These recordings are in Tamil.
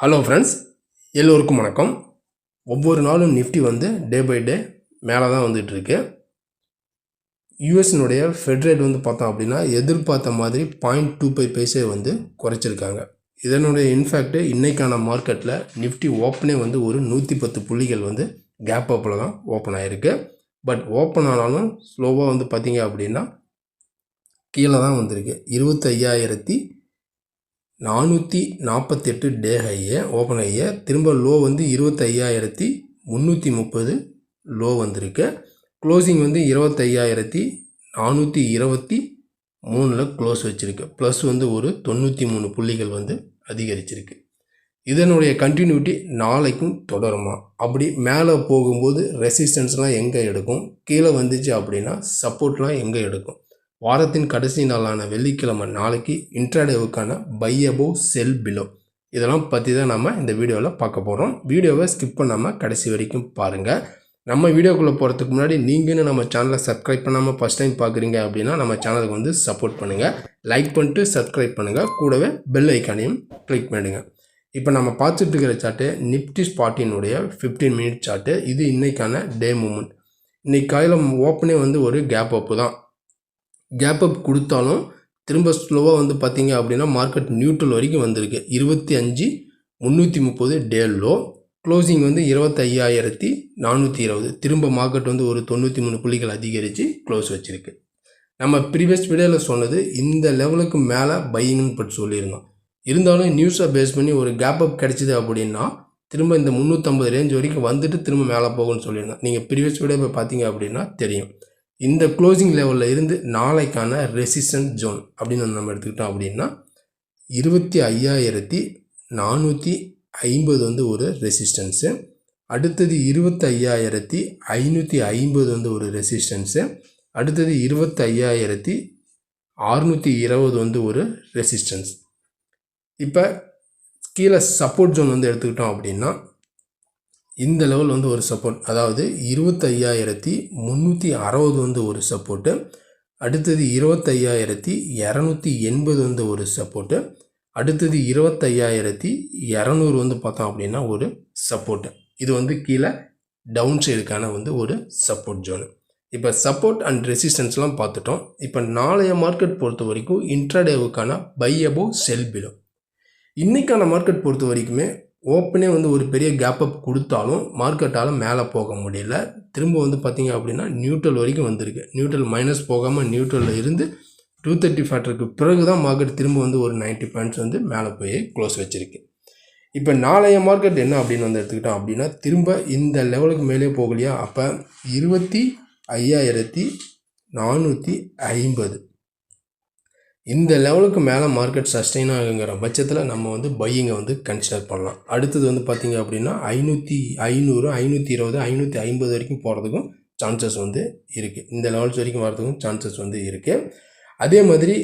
ஹலோ ஃப்ரெண்ட்ஸ் எல்லோருக்கும் வணக்கம். ஒவ்வொரு நாளும் நிஃப்டி வந்து டே பை டே மேலே தான் வந்துட்டுருக்கு யூஎஸ்னுடைய ஃபெட்ரேட் வந்து பார்த்தோம் அப்படின்னா எதிர்பார்த்த மாதிரி பாயிண்ட் டூ ஃபைவ் பைசே வந்து குறைச்சிருக்காங்க. இதனுடைய இன்ஃபேக்ட்டு இன்றைக்கான மார்க்கெட்டில் நிஃப்டி ஓப்பனே வந்து ஒரு நூற்றி பத்து புள்ளிகள் வந்து கேப் அப்பில் தான் ஓப்பன் ஆகிருக்கு பட் ஓப்பன் ஆனாலும் ஸ்லோவாக வந்து பார்த்திங்க அப்படின்னா கீழே தான் வந்திருக்கு. இருபத்தையாயிரத்தி நானூற்றி நாற்பத்தெட்டு டே ஹையை ஓப்பன் ஹையை திரும்ப லோ வந்து இருபத்தையாயிரத்தி முந்நூற்றி முப்பது லோ வந்திருக்கு. க்ளோசிங் வந்து இருபத்தையாயிரத்தி நானூற்றி இருபத்தி மூணில் க்ளோஸ் வச்சுருக்கு. ப்ளஸ் வந்து ஒரு தொண்ணூற்றி மூணு புள்ளிகள் வந்து அதிகரிச்சிருக்கு. இதனுடைய கண்டினியூட்டி நாளைக்கும் தொடருமா? அப்படி மேலே போகும்போது ரெசிஸ்டன்ஸ்லாம் எங்கே எடுக்கும்? கீழே வந்துச்சு அப்படின்னா சப்போர்ட்லாம் எங்கே எடுக்கும்? வாரத்தின் கடைசி நாளான வெள்ளிக்கிழமை நாளைக்கு இன்ட்ராடேவுக்கான பை அபோவ் செல் பிலோ. இதெல்லாம் பற்றி தான் நம்ம இந்த வீடியோவில் பார்க்க போகிறோம் வீடியோவை ஸ்கிப் பண்ணாமல் கடைசி வரைக்கும் பாருங்கள் நம்ம வீடியோக்குள்ளே போகிறதுக்கு முன்னாடி நீங்களும் நம்ம சேனலை சப்ஸ்கிரைப் பண்ணாமல் ஃபஸ்ட் டைம் பார்க்குறீங்க அப்படின்னா நம்ம சேனலுக்கு வந்து சப்போர்ட் பண்ணுங்கள் லைக் பண்ணிட்டு சப்ஸ்கிரைப் பண்ணுங்கள் கூடவே பெல் ஐக்கானையும் கிளிக் பண்ணிடுங்க. இப்போ நம்ம பார்த்துட்டு இருக்கிற சார்ட்டு நிப்டி ஸ்பாட்டினுடைய ஃபிஃப்டீன் மினிட் சார்ட்டு இது இன்றைக்கான டே மூமெண்ட் இன்றைக்கி காலையில் ஓப்பனே வந்து ஒரு கேப் அப்பு தான். கேப் அப் கொடுத்தாலும் திரும்ப ஸ்லோவாக வந்து பார்த்தீங்க அப்படின்னா மார்க்கெட் நியூட்ரல் வரைக்கும் வந்திருக்கு. இருபத்தி அஞ்சு முந்நூற்றி முப்பது டே லோ க்ளோசிங் வந்து இருபத்தையாயிரத்தி நானூற்றி இருபது. திரும்ப மார்க்கெட் வந்து ஒரு தொண்ணூற்றி மூணு புள்ளிகள் அதிகரித்து க்ளோஸ் வச்சுருக்கு. நம்ம ப்ரீவியஸ் வீடியோவில் சொன்னது இந்த லெவலுக்கு மேலே பையிங்னு பற்றி சொல்லியிருந்தோம். இருந்தாலும் நியூஸை பேஸ் பண்ணி ஒரு கேப் அப் கிடச்சிது அப்படின்னா திரும்ப இந்த முந்நூற்றம்பது ரேஞ்ச் வரைக்கும் வந்துட்டு திரும்ப மேலே போகும்னு சொல்லியிருந்தோம். நீங்கள் ப்ரீவியஸ் வீடியோ போய் பார்த்தீங்க அப்படின்னா தெரியும். இந்த க்ளோசிங் லெவலில் இருந்து நாளைக்கான ரெசிஸ்டன்ட் ஜோன் அப்படின்னு நம்ம எடுத்துக்கிட்டோம் அப்படின்னா இருபத்தி ஐயாயிரத்தி நானூற்றி ஐம்பது வந்து ஒரு ரெசிஸ்டன்ஸு அடுத்தது இருபத்தி ஐயாயிரத்தி ஐநூற்றி ஐம்பது வந்து ஒரு ரெசிஸ்டன்ஸு அடுத்தது இருபத்தி ஐயாயிரத்தி அறுநூற்றி இருபது வந்து ஒரு ரெசிஸ்டன்ஸ் இப்போ கீழே சப்போர்ட் ஜோன் வந்து எடுத்துக்கிட்டோம் அப்படின்னா இந்த லெவல் வந்து ஒரு சப்போர்ட் அதாவது இருபத்தையாயிரத்தி முந்நூற்றி அறுபது வந்து ஒரு சப்போர்ட்டு அடுத்தது இருபத்தையாயிரத்தி இரநூத்தி எண்பது வந்து ஒரு சப்போர்ட்டு அடுத்தது இருபத்தையாயிரத்தி இரநூறு வந்து பார்த்தோம் அப்படின்னா ஒரு சப்போர்ட்டு இது வந்து கீழே டவுன் சைடுக்கான வந்து ஒரு சப்போர்ட் ஜோனு இப்போ சப்போர்ட் அண்ட் ரெசிஸ்டன்ஸ்லாம் பார்த்துட்டோம். இப்போ நாளைய மார்க்கெட் பொறுத்த வரைக்கும் இன்ட்ராடேவுக்கான பை அபோவ் செல் பிலோ இன்றைக்கான மார்க்கெட் பொறுத்த வரைக்குமே ஓப்பனே வந்து ஒரு பெரிய கேப் அப் கொடுத்தாலும் மார்க்கெட்டால் மேலே போக முடியல. திரும்ப வந்து பார்த்திங்க அப்படின்னா நியூட்ரல் வரைக்கும் வந்திருக்கு. நியூட்ரல் மைனஸ் போகாமல் நியூட்ரலில் இருந்து டூ தேர்ட்டி ஃபேக்டருக்கு பிறகு தான் மார்க்கெட் திரும்ப வந்து ஒரு நைன்ட்டி பாயிண்ட்ஸ் வந்து மேலே போய் க்ளோஸ் வச்சுருக்கு. இப்போ நாளைய மார்க்கெட் என்ன அப்படின்னு வந்து எடுத்துக்கிட்டோம் அப்படின்னா திரும்ப இந்த லெவலுக்கு மேலே போகலையா? அப்போ இருபத்தி ஐயாயிரத்தி நானூற்றி ஐம்பது. இந்த லெவலுக்கு மேலே மார்க்கெட் சஸ்டெயின் ஆகுங்கிற பட்சத்தில் நம்ம வந்து பையிங்கை வந்து கன்சிடர் பண்ணலாம். அடுத்தது வந்து பார்த்திங்க அப்படின்னா ஐநூற்றி ஐநூறு ஐநூற்றி இருபது ஐநூற்றி ஐம்பது வரைக்கும் போகிறதுக்கும் சான்சஸ் வந்து இருக்குது இந்த லெவல்ஸ் வரைக்கும் வரதுக்கும் சான்சஸ் வந்து இருக்குது அதே மாதிரி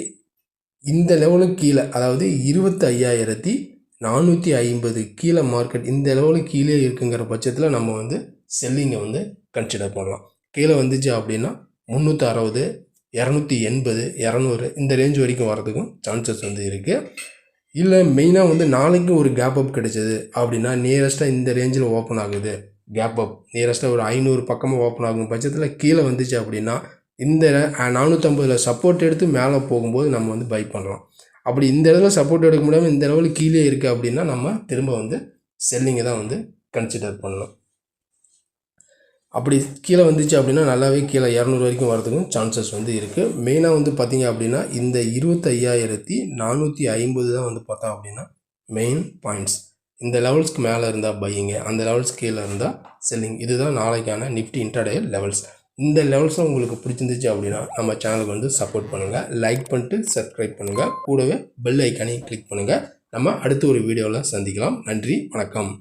இந்த லெவலுக்கு கீழே அதாவது இருபத்தி ஐயாயிரத்தி நானூற்றி ஐம்பது கீழே மார்க்கெட் இந்த லெவலுக்கு கீழே இருக்குங்கிற பட்சத்தில் நம்ம வந்து செல்லிங்கை வந்து கன்சிடர் பண்ணலாம். கீழே வந்துச்சு அப்படின்னா முந்நூற்றி அறுபது இரநூத்தி எண்பது இரநூறு இந்த ரேஞ்ச் வரைக்கும் வரதுக்கும் சான்சஸ் வந்து இருக்குது இல்லை மெயினாக வந்து நாளைக்கு ஒரு கேப் அப் கிடைச்சது அப்படின்னா நியரஸ்ட்டாக இந்த ரேஞ்சில் ஓப்பன் ஆகுது. கேப் அப் நியரஸ்ட்டாக ஒரு ஐநூறு பக்கமாக ஓப்பன் ஆகும் பட்சத்தில் கீழே வந்துச்சு அப்படின்னா இந்த நானூற்றம்பதில் சப்போர்ட் எடுத்து மேலே போகும்போது நம்ம வந்து பை பண்ணலாம். அப்படி இந்த இடத்துல சப்போர்ட் எடுக்க முடியாமல் இந்த லெவலில் கீழே இருக்குது அப்படின்னா நம்ம திரும்ப வந்து செல்லிங்கை தான் வந்து கன்சிடர் பண்ணலாம் அப்படி கீழே வந்துச்சு அப்படின்னா நல்லாவே கீழே இரநூறு வரைக்கும் வரதுக்கும் சான்சஸ் வந்து இருக்குது மெயினாக வந்து பார்த்திங்க அப்படின்னா இந்த இருபத்தையாயிரத்தி நானூற்றி ஐம்பது தான் வந்து பார்த்தோம் அப்படின்னா மெயின் பாயிண்ட்ஸ் இந்த லெவல்ஸ்க்கு மேலே இருந்தால் பையிங்க அந்த லெவல்ஸ் கீழே இருந்தால் செல்லிங் இதுதான் நாளைக்கான நிஃப்டி இன்டர்டே லெவல்ஸ் இந்த லெவல்ஸும் உங்களுக்கு பிடிச்சிருந்துச்சு அப்படின்னா நம்ம சேனலுக்கு வந்து சப்போர்ட் பண்ணுங்கள் லைக் பண்ணிட்டு சப்ஸ்கிரைப் பண்ணுங்கள் கூடவே பெல் ஐக்கானையும் கிளிக் பண்ணுங்கள் நம்ம அடுத்த ஒரு வீடியோவில் சந்திக்கலாம். நன்றி வணக்கம்.